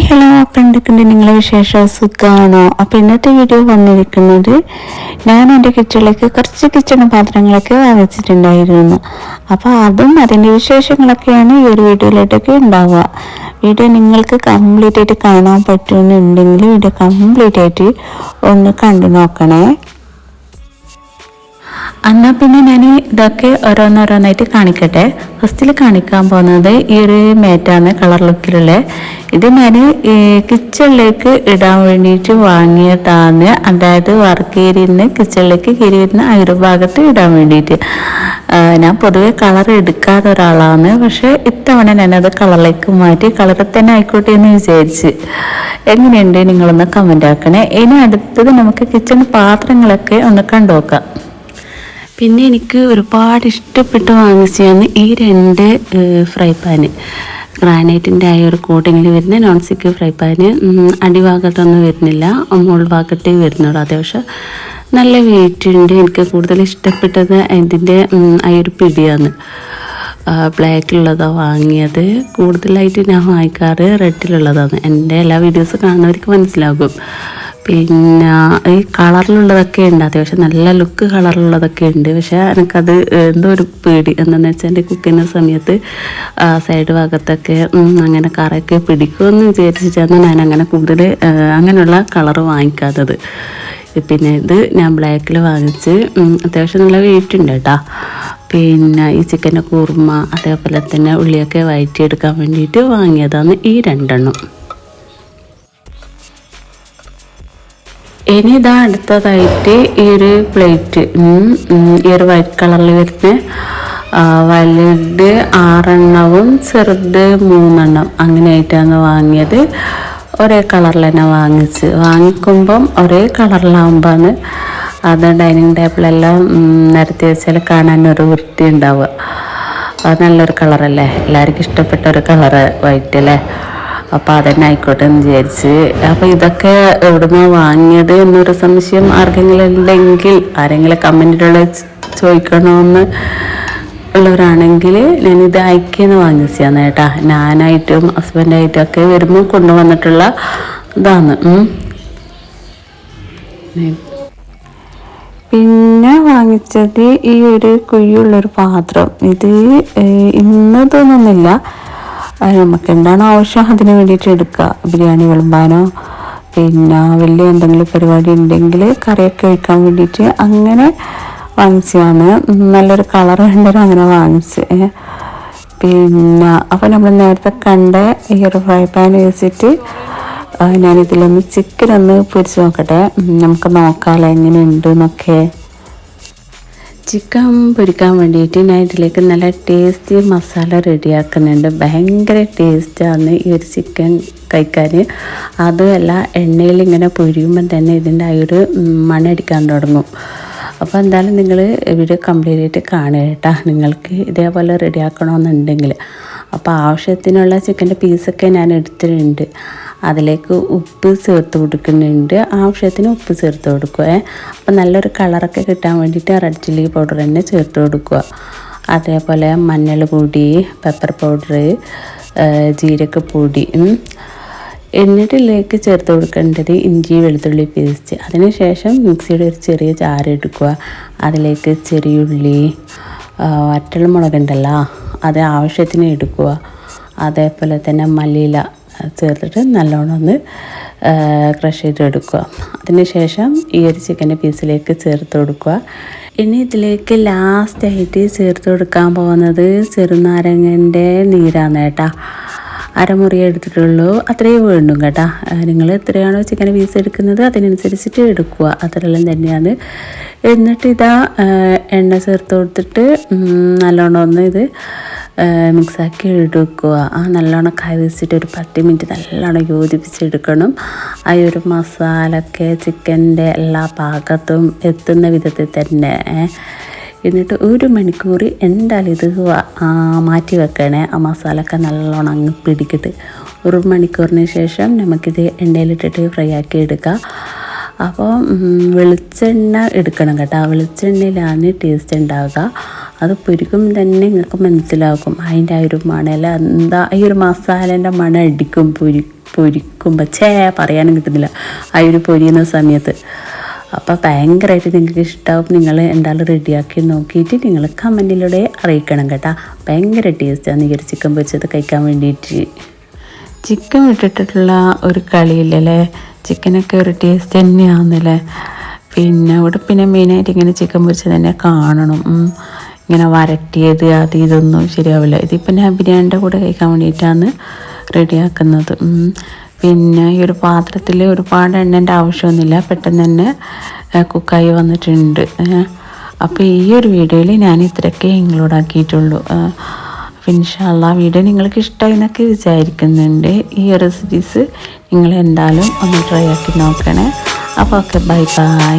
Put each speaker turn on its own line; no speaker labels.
Hi hello അപ്പം എന്തൊക്കെയുണ്ട് നിങ്ങളെ വിശേഷം? സുഖമാണോ അപ്പം ഇന്നത്തെ വീഡിയോ വന്നിരിക്കുന്നത് ഞാൻ എന്റെ കിച്ചണിലേക്ക് കുറച്ച് കിച്ചൺ പാത്രങ്ങളൊക്കെ വാങ്ങിച്ചിട്ടുണ്ടായിരുന്നു അപ്പോൾ അതും അതിന്റെ വിശേഷങ്ങളൊക്കെയാണ് ഈ ഒരു വീഡിയോയിലായിട്ടൊക്കെ ഉണ്ടാവുക. വീഡിയോ നിങ്ങൾക്ക് കംപ്ലീറ്റ് ആയിട്ട് കാണാൻ പറ്റുമെന്നുണ്ടെങ്കിൽ വീഡിയോ കംപ്ലീറ്റ് ആയിട്ട് ഒന്ന് കണ്ടു നോക്കണേ. എന്നാൽ പിന്നെ ഞാൻ ഇതൊക്കെ ഓരോന്നോരോന്നായിട്ട് കാണിക്കട്ടെ. ഫസ്റ്റിൽ കാണിക്കാൻ പോകുന്നത് ഈ ഒരു മേറ്റാണ് കളർ ലുക്കിലുള്ള. ഇത് ഞാൻ കിച്ചണിലേക്ക് ഇടാൻ വേണ്ടിയിട്ട് വാങ്ങിയതാണ്. അതായത് വർക്ക് ഏരിയയിൽ നിന്ന് കിച്ചണിലേക്ക് കയറി വരുന്ന ആ ഒരു ഭാഗത്ത് ഇടാൻ വേണ്ടിയിട്ട്. ഞാൻ പൊതുവെ കളർ എടുക്കാത്ത ഒരാളാണ്. പക്ഷേ ഇത്തവണ ഞാനത് കളറിലേക്ക് മാറ്റി കളറിൽ തന്നെ ആയിക്കോട്ടെ എന്ന് വിചാരിച്ച്. എങ്ങനെയുണ്ട് നിങ്ങളൊന്ന് കമന്റ് ആക്കണേ. ഇനി അടുത്തത് നമുക്ക് കിച്ചൺ പാത്രങ്ങളൊക്കെ ഒന്ന് കണ്ടുനോക്കാം പിന്നെ എനിക്ക് ഒരുപാട് ഇഷ്ടപ്പെട്ട് വാങ്ങിച്ചതാണ് ഈ രണ്ട് ഫ്രൈ പാന് ഗ്രാനൈറ്റിന്റെ ആയ ഒരു കോട്ടിങ്ങിൽ വരുന്ന നോൺ സ്റ്റിക്ക് ഫ്രൈ പാന് അടിഭാഗത്തൊന്നും വരുന്നില്ല. മുകൾ ഭാഗത്തേ വരുന്നുള്ളൂ. അത്യാവശ്യം നല്ല വെയിറ്റ് ഉണ്ട്. എനിക്ക് കൂടുതൽ ഇഷ്ടപ്പെട്ടത് അതിന്റെ ആ ഒരു പിടിയാണ്. ബ്ലാക്കിലുള്ളതാണ് വാങ്ങിയത്. കൂടുതലായിട്ട് ഞാൻ വാങ്ങിക്കാറ് റെഡിലുള്ളതാണ് എന്റെ എല്ലാ വീഡിയോസ് കാണുന്നവർക്ക് മനസ്സിലാകും. പിന്നെ ഈ കളറിലുള്ളതൊക്കെ ഉണ്ട്. അത്യാവശ്യം നല്ല ലുക്ക് കളറിലുള്ളതൊക്കെ ഉണ്ട്. പക്ഷെ എനിക്കത് എന്തോ ഒരു പേടി. എന്താണെന്ന് വെച്ചാൽ എന്റെ കുക്കിന്റെ സമയത്ത് സൈഡ് ഭാഗത്തൊക്കെ അങ്ങനെ കറയൊക്കെ പിടിക്കുമെന്ന് വിചാരിച്ചിട്ടാണ് ഞാൻ അങ്ങനെ കൂടുതൽ അങ്ങനെയുള്ള കളർ വാങ്ങിക്കാത്തത്. പിന്നെ ഇത് ഞാൻ ബ്ലാക്കിൽ വാങ്ങിച്ച് അത്യാവശ്യം നല്ല വെയിറ്റ് ഉണ്ട് കേട്ടോ. പിന്നെ ഈ ചിക്കന്റെ കുറുമ അതേപോലെ തന്നെ ഉള്ളിയൊക്കെ വയറ്റിയെടുക്കാൻ വേണ്ടിയിട്ട് വാങ്ങിയതാണ് ഈ രണ്ടെണ്ണം. ഇനി ഇതാ അടുത്തതായിട്ട് ഈ ഒരു പ്ലേറ്റ് ഈ ഒരു വൈറ്റ് കളറിൽ വരുന്ന വലുത് ആറെണ്ണവും ചെറുത് മൂന്നെണ്ണം അങ്ങനെയായിട്ടാണ് വാങ്ങിയത്. ഒരേ കളറിൽ തന്നെ വാങ്ങിച്ച്. വാങ്ങിക്കുമ്പം ഒരേ കളറിലാവുമ്പോഴാണ് അത് ഡൈനിങ് ടേബിളെല്ലാം നിരത്തി വെച്ചാൽ കാണാൻ ഒരു വൃത്തി ഉണ്ടാവുക അത് നല്ലൊരു കളറല്ലേ? എല്ലാവർക്കും ഇഷ്ടപ്പെട്ട ഒരു കളറ് വൈറ്റ് അല്ലേ? അപ്പോൾ അതന്നെ ആയിക്കോട്ടെ എന്ന് വിചാരിച്ച്. അപ്പോൾ ഇതൊക്കെ എവിടുന്നോ വാങ്ങിയത് എന്നൊരു സംശയം ആർക്കെങ്കിലും ഉണ്ടെങ്കിൽ ആരെങ്കിലും കമന്റിലുള്ള ചോദിക്കണമെന്ന് ഉള്ളവരാണെങ്കിൽ ഞാനിത് അയക്കുന്ന വാങ്ങിച്ചതാണ് കേട്ടാ. ഞാനായിട്ടും ഹസ്ബൻഡായിട്ടും ഒക്കെ വരുമ്പോൾ കൊണ്ടുവന്നിട്ടുള്ള ഇതാണ്. പിന്നെ വാങ്ങിച്ചത് ഈ ഒരു കുഴിയുള്ളൊരു പാത്രം. ഇത് ഇന്ന് തോന്നുന്നില്ല. നമുക്ക് എന്താണ് ആവശ്യം അതിന് വേണ്ടിയിട്ട് എടുക്കുക. ബിരിയാണി വിളമ്പാനോ പിന്നെ വലിയ എന്തെങ്കിലും പരിപാടി ഉണ്ടെങ്കിൽ കറിയൊക്കെ ഒഴിക്കാൻ വേണ്ടിയിട്ട് അങ്ങനെ വാങ്ങിച്ചതാണ് നല്ലൊരു കളർ വേണ്ടത് അങ്ങനെ വാങ്ങിച്ച് പിന്നെ അപ്പോൾ നമ്മൾ നേരത്തെ കണ്ട ഈ ഒരു ഫ്രൈ പാൻ വെച്ചിട്ട് ഞാനിതിലൊന്ന് ചിക്കൻ ഒന്ന് പൊരിച്ച് നോക്കട്ടെ. നമുക്ക് നോക്കാമല്ലോ എങ്ങനെയുണ്ട് എന്നൊക്കെ. ചിക്കൻ പൊരിക്കാൻ വേണ്ടിയിട്ട് ഞാൻ ഇതിലേക്ക് നല്ല ടേസ്റ്റി മസാല റെഡിയാക്കുന്നുണ്ട് ഭയങ്കര ടേസ്റ്റാണ് ഈ ഒരു ചിക്കൻ കഴിക്കാൻ. അതുമല്ല എണ്ണയിൽ ഇങ്ങനെ പൊരിയുമ്പം തന്നെ ഇതിന്റെ ആ ഒരു മണടിക്കാൻ തുടങ്ങും. അപ്പോൾ എന്തായാലും നിങ്ങൾ വീഡിയോ കംപ്ലീറ്റ് ആയിട്ട് കാണുക കേട്ടോ. നിങ്ങൾക്ക് ഇതേപോലെ റെഡിയാക്കണമെന്നുണ്ടെങ്കിൽ അപ്പോൾ ആവശ്യത്തിനുള്ള ചിക്കന്റെ പീസൊക്കെ ഞാൻ എടുത്തിട്ടുണ്ട്. അതിലേക്ക് ഉപ്പ് ചേർത്ത് കൊടുക്കുന്നുണ്ട്. ആവശ്യത്തിന് ഉപ്പ് ചേർത്ത് കൊടുക്കുക. അപ്പം നല്ലൊരു കളറൊക്കെ കിട്ടാൻ വേണ്ടിയിട്ട് റെഡ് ചില്ലി പൗഡർ തന്നെ ചേർത്ത് കൊടുക്കുക. അതേപോലെ മഞ്ഞൾ പൊടി പെപ്പർ പൗഡർ ജീരകപ്പൊടി എന്നിട്ടിലേക്ക് ചേർത്ത് കൊടുക്കേണ്ടത് ഇഞ്ചി വെളുത്തുള്ളി പേസ്റ്റ്. അതിനുശേഷം മിക്സിയുടെ ഒരു ചെറിയ ചാറ് എടുക്കുക. അതിലേക്ക് ചെറിയുള്ളി വറ്റൽമുളകുണ്ടല്ലോ അത് ആവശ്യത്തിന് എടുക്കുക. അതേപോലെ തന്നെ മല്ലിയില ചേർത്തിട്ട് നല്ലോണം ഒന്ന് ക്രഷ് ചെയ്തെടുക്കുക. അതിനുശേഷം ഈ ഒരു ചിക്കന്റെ പീസിലേക്ക് ചേർത്ത് കൊടുക്കുക. ഇനി ഇതിലേക്ക് ലാസ്റ്റായിട്ട് ചേർത്ത് കൊടുക്കാൻ പോകുന്നത് ചെറുനാരങ്ങന്റെ നീരാണ് കേട്ടോ. അരമുറി എടുത്തിട്ടുള്ളൂ. അത്രയും വേണ്ടും കേട്ടോ. നിങ്ങൾ എത്രയാണോ ചിക്കൻ പീസ് എടുക്കുന്നത് അതിനനുസരിച്ചിട്ട് എടുക്കുക. അത്രയെല്ലാം തന്നെയാണ്. എന്നിട്ട് ഇതാ എണ്ണ ചേർത്ത് കൊടുത്തിട്ട് നല്ലോണം ഒന്ന് ഇത് മിക്സാക്കി എടുക്കുക. ആ നല്ലോണം കൈ വെച്ചിട്ട് ഒരു പത്ത് മിനിറ്റ് നല്ലോണം യോജിപ്പിച്ചെടുക്കണം. ആ ഒരു മസാലയൊക്കെ ചിക്കന്റെ എല്ലാ ഭാഗത്തും എത്തുന്ന വിധത്തിൽ തന്നെ എന്നിട്ട് ഒരു മണിക്കൂർ എന്തായാലും ഇത് മാറ്റി വെക്കണേ. ആ മസാലയൊക്കെ നല്ലോണം അങ്ങ് പിടിക്കട്ട്. ഒരു മണിക്കൂറിന് ശേഷം നമുക്കിത് എണ്ണയിലിട്ടിട്ട് ഫ്രൈ ആക്കി എടുക്കാം. അപ്പോൾ വെളിച്ചെണ്ണ എടുക്കണം കേട്ടോ. വെളിച്ചെണ്ണയിലാണ് ടേസ്റ്റ് ഉണ്ടാവുക. അത് പൊരിക്കും തന്നെ നിങ്ങൾക്ക് മനസ്സിലാക്കും അതിന്റെ ആ ഒരു മണല എന്താ ഈ ഒരു മസാലേന്റെ മണം അടിക്കും പൊരി പൊരിക്കുമ്പോൾ ചേ പറയാനും കിട്ടുന്നില്ല. ആ ഒരു പൊരിയുന്ന സമയത്ത്. അപ്പോൾ ഭയങ്കരമായിട്ട് നിങ്ങൾക്ക് ഇഷ്ടമാവും നിങ്ങൾ എന്തായാലും റെഡിയാക്കി നോക്കിയിട്ട് നിങ്ങൾ കമന്റിലൂടെ അറിയിക്കണം കേട്ടോ. ഭയങ്കര ടേസ്റ്റാണ് ഈ ഒരു ചിക്കൻ പൊരിച്ചത് കഴിക്കാൻ വേണ്ടിയിട്ട്. ചിക്കൻ ഇട്ടിട്ടുള്ള ഒരു കളിയില്ലല്ലേ ചിക്കനൊക്കെ ഒരു ടേസ്റ്റ് തന്നെയാണെന്നല്ലേ പിന്നെ ഇവിടെ പിന്നെ മെയിനായിട്ട് ഇങ്ങനെ ചിക്കൻ പൊരിച്ചത് തന്നെ കാണണം. ഇങ്ങനെ വരട്ടിയത് അത് ഇതൊന്നും ശരിയാവില്ല. ഇതിപ്പോൾ ഞാൻ ബിരിയാണിന്റെ കൂടെ കഴിക്കാൻ വേണ്ടിയിട്ടാണ് റെഡിയാക്കുന്നത്. പിന്നെ ഈ ഒരു പാത്രത്തിൽ ഒരുപാട് എണ്ണേന്റെ ആവശ്യമൊന്നുമില്ല. പെട്ടെന്ന് തന്നെ കുക്കായി വന്നിട്ടുണ്ട്. അപ്പോൾ ഈ ഒരു വീഡിയോയിൽ ഞാൻ ഇത്രയൊക്കെ ഇൻക്ലൂഡ് ആക്കിയിട്ടുള്ളൂ. ഇൻഷാല്ല വീഡിയോ നിങ്ങൾക്ക് ഇഷ്ടമായി എന്നൊക്കെ വിചാരിക്കുന്നുണ്ട്. ഈ റെസിപ്പീസ് നിങ്ങൾ എന്തായാലും ഒന്ന് ട്രൈ ആക്കി നോക്കണേ. അപ്പോൾ ഓക്കെ ബൈ ബൈ